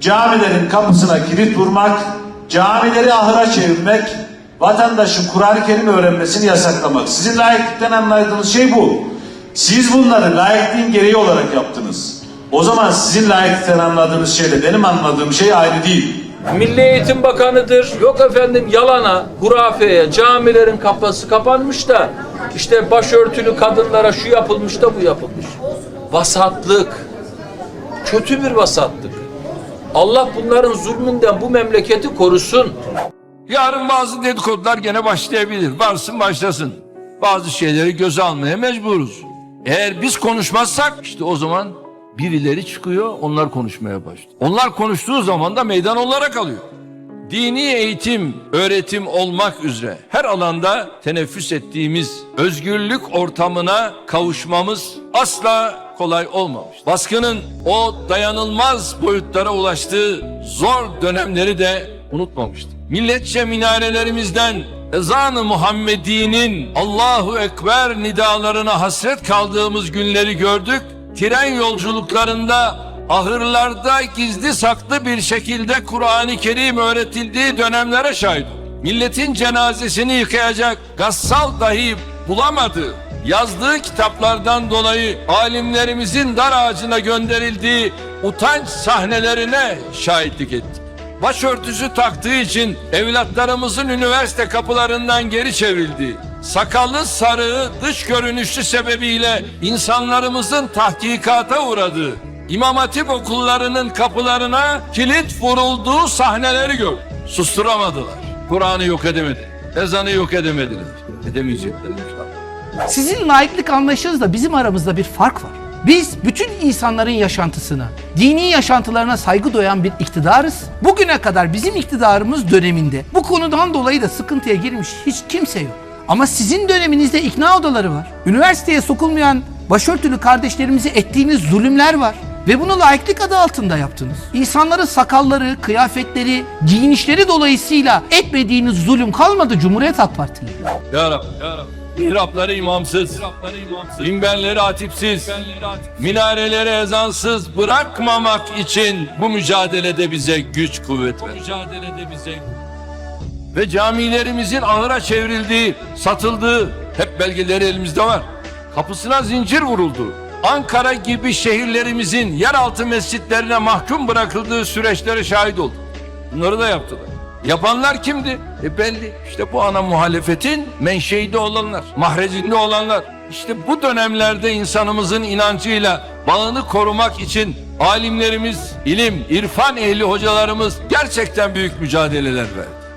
camilerin kapısına kilit vurmak, camileri ahıra çevirmek, vatandaşın Kur'an-ı Kerim öğrenmesini yasaklamak. Sizin layıklıktan anladığınız şey bu. Siz bunları layıklığın gereği olarak yaptınız. O zaman sizin layıklıktan anladığınız şeyle benim anladığım şey aynı değil. Milli Eğitim Bakanı'dır. Yok efendim yalana, hurafeye, camilerin kapısı kapanmış da işte başörtülü kadınlara şu yapılmış da bu yapılmış. Vasatlık. Kötü bir vasatlık. Allah bunların zulmünden bu memleketi korusun. Yarın bazı dedikodular gene başlayabilir. Varsın başlasın. Bazı şeyleri göze almaya mecburuz. Eğer biz konuşmazsak işte o zaman birileri çıkıyor onlar konuşmaya başlıyor. Onlar konuştuğu zaman da meydan onlara kalıyor. Dini eğitim, öğretim olmak üzere her alanda teneffüs ettiğimiz özgürlük ortamına kavuşmamız asla kolay olmamış. Baskının o dayanılmaz boyutlara ulaştığı zor dönemleri de unutmamıştık. Milletçe minarelerimizden ezan-ı Muhammedi'nin Allahu Ekber nidalarına hasret kaldığımız günleri gördük. Tren yolculuklarında ahırlarda gizli saklı bir şekilde Kur'an-ı Kerim öğretildiği dönemlere şahit. Milletin cenazesini yıkayacak gassal dahi bulamadığı, yazdığı kitaplardan dolayı alimlerimizin dar ağacına gönderildiği utanç sahnelerine şahitlik ettik. Başörtüsü taktığı için evlatlarımızın üniversite kapılarından geri çevrildiği, sakallı sarığı dış görünüşü sebebiyle insanlarımızın tahkikata uğradığı, İmam Hatip okullarının kapılarına kilit vurulduğu sahneleri gördük. Susturamadılar. Kur'an'ı yok edemedi. Ezanı yok edemediler. Edemeyecekler. Sizin laiklik anlayışınızla bizim aramızda bir fark var. Biz bütün insanların yaşantısına, dini yaşantılarına saygı duyan bir iktidarız. Bugüne kadar bizim iktidarımız döneminde bu konudan dolayı da sıkıntıya girmiş hiç kimse yok. Ama sizin döneminizde ikna odaları var. Üniversiteye sokulmayan başörtülü kardeşlerimize ettiğiniz zulümler var. Ve bunu laiklik adı altında yaptınız. İnsanların sakalları, kıyafetleri, giyinişleri dolayısıyla etmediğiniz zulüm kalmadı Cumhuriyet Halk Partili. Ya Rab, ya Rab. Mihrapları imamsız, minberleri hatipsiz, minareleri ezansız bırakmamak için bu mücadelede bize güç kuvvet ver. ve camilerimizin ahıra çevrildiği, satıldığı hep belgeleri elimizde var. Kapısına zincir vuruldu. Ankara gibi şehirlerimizin yeraltı mescitlerine mahkum bırakıldığı süreçlere şahit olduk. Bunları da yaptılar. Yapanlar kimdi? E belli. İşte bu ana muhalefetin menşeide olanlar, mahrecinde olanlar. İşte bu dönemlerde insanımızın inancıyla bağını korumak için alimlerimiz, ilim, irfan ehli hocalarımız gerçekten büyük mücadeleler verdi.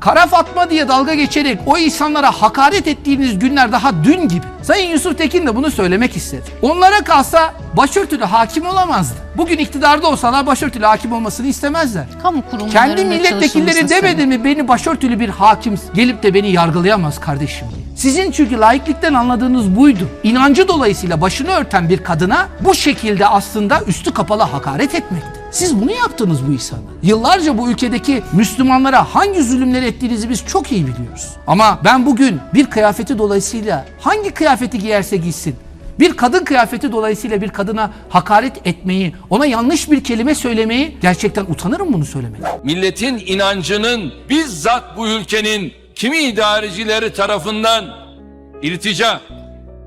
Kara Fatma diye dalga geçerek o insanlara hakaret ettiğiniz günler daha dün gibi. Sayın Yusuf Tekin de bunu söylemek istedi. Onlara kalsa başörtülü hakim olamazdı. Bugün iktidarda olsalar başörtülü hakim olmasını istemezler. Kamu kurumlarında Kendi milletvekilleri demedi mi beni başörtülü bir hakim gelip de beni yargılayamaz kardeşim diye. Sizin çünkü laiklikten anladığınız buydu. İnancı dolayısıyla başını örten bir kadına bu şekilde aslında üstü kapalı hakaret etmekti. Siz bunu yaptınız bu insana. Yıllarca bu ülkedeki Müslümanlara hangi zulümleri ettiğinizi biz çok iyi biliyoruz. Ama ben bugün bir kıyafeti dolayısıyla hangi kıyafeti giyerse giysin bir kadın kıyafeti dolayısıyla bir kadına hakaret etmeyi, ona yanlış bir kelime söylemeyi gerçekten utanırım bunu söylemekten. milletin inancının bizzat bu ülkenin kimi idarecileri tarafından irtica,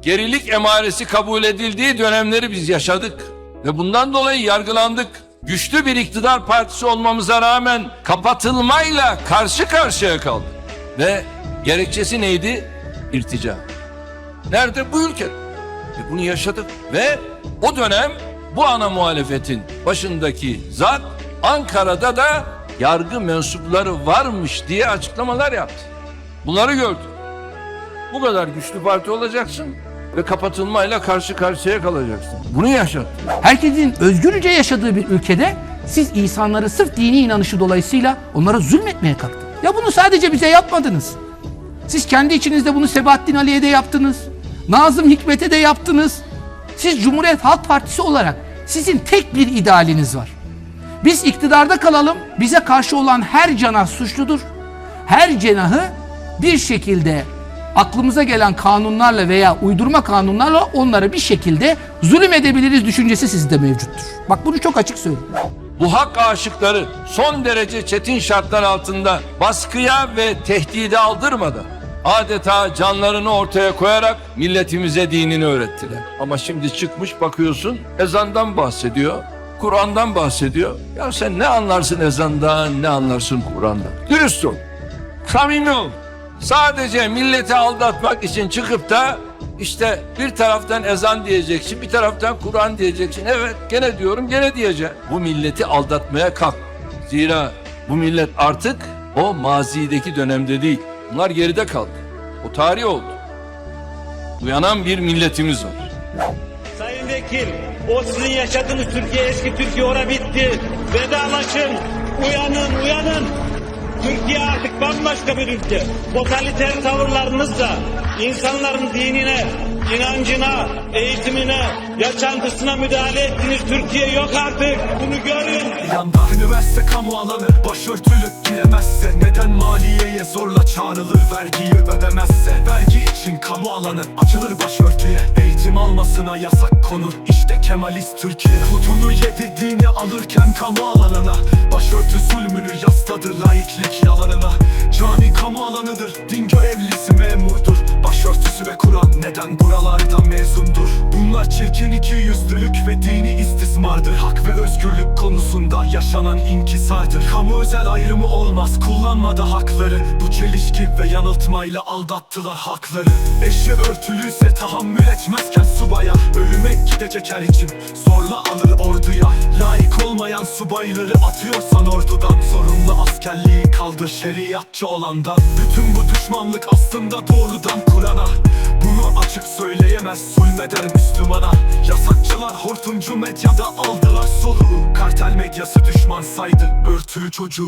gerilik emaresi kabul edildiği dönemleri biz yaşadık. Ve bundan dolayı yargılandık. Güçlü bir iktidar partisi olmamıza rağmen kapatılmayla karşı karşıya kaldık. Ve gerekçesi neydi? İrtica. Nerede? Bu ülke. Ve bunu yaşadık. Ve o dönem bu ana muhalefetin başındaki zat Ankara'da da yargı mensupları varmış diye açıklamalar yaptı. Bunları gördük. Bu kadar güçlü parti olacaksın ve kapatılmayla karşı karşıya kalacaksın. Bunu yaşattı. Herkesin özgürce yaşadığı bir ülkede siz insanları sırf dini inanışı dolayısıyla onlara zulmetmeye kalktınız. Ya bunu sadece bize yapmadınız. Siz kendi içinizde bunu Sebahattin Ali'ye de yaptınız. Nazım Hikmet'e de yaptınız. Siz Cumhuriyet Halk Partisi olarak sizin tek bir idealiniz var. Biz iktidarda kalalım, bize karşı olan her canah suçludur. Her cenahı bir şekilde aklımıza gelen kanunlarla veya uydurma kanunlarla onlara bir şekilde zulüm edebiliriz düşüncesi sizde mevcuttur. Bak bunu çok açık söyleyeyim. Bu hak aşıkları son derece çetin şartlar altında baskıya ve tehdide aldırmadan adeta canlarını ortaya koyarak milletimize dinini öğrettiler. Ama şimdi çıkmış bakıyorsun ezandan bahsediyor, Kur'an'dan bahsediyor. Ya sen ne anlarsın ezandan, ne anlarsın Kur'an'dan? Dürüst ol, samimi ol. Sadece milleti aldatmak için çıkıp da işte bir taraftan ezan diyeceksin, bir taraftan Kur'an diyeceksin. Evet, gene diyorum, gene diyeceğim. Bu milleti aldatmaya kalk. Zira bu millet artık o mazideki dönemde değil. Bunlar geride kaldı. O tarih oldu. Uyanan bir milletimiz var. Sayın Vekil, o sizin yaşadığınız Türkiye eski Türkiye ora bitti. Vedalaşın, uyanın, uyanın. Türkiye artık bambaşka bir ülke. Totaliter tavırlarınızla insanların dinine, inancına, eğitimine, yaşantısına müdahale ettiğiniz Türkiye yok artık. Bunu görün. Yanda üniversite kamu alanı başörtülü giremezse Neden maliyeye zorla çağrılır vergiyi ödemezse Vergi için kamu alanı açılır başörtüye Eğitim almasına yasak konur işte Kemalist Türkiye. Putunu yedi alırken kamu alanına. Başörtü zulmünü yasladı laiklik yalanına. Cami kamu alanıdır din görevlisi memurdur. Başörtüsü ve Kur'an neden buralarda mezundur? Bunlar çirkin iki yüzlülük ve dini istismardır. Hak ve özgürlük yaşanan inkisardır. Kamu özel ayrımı olmaz. Kullanmadı hakları. Bu çelişki ve yanıltmayla aldattılar hakları. Eşi örtülüyse tahammül etmezken subaya. Ölüme gidecek her için zorla alır orduya. Layık olmayan subayları atıyorsan ordudan. Sorumlu askerliği kaldır. Şeriatçı olandan. Bütün bu düşmanlık aslında doğrudan Kur'an'a açık söyleyemez zulmeder Müslümana. Yasakçılar hortumcu medyada aldılar soluğu. Kartel medyası düşman saydı örtülü çocuğu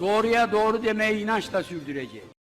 Doğruya doğru demeyi inançla sürdüreceğiz.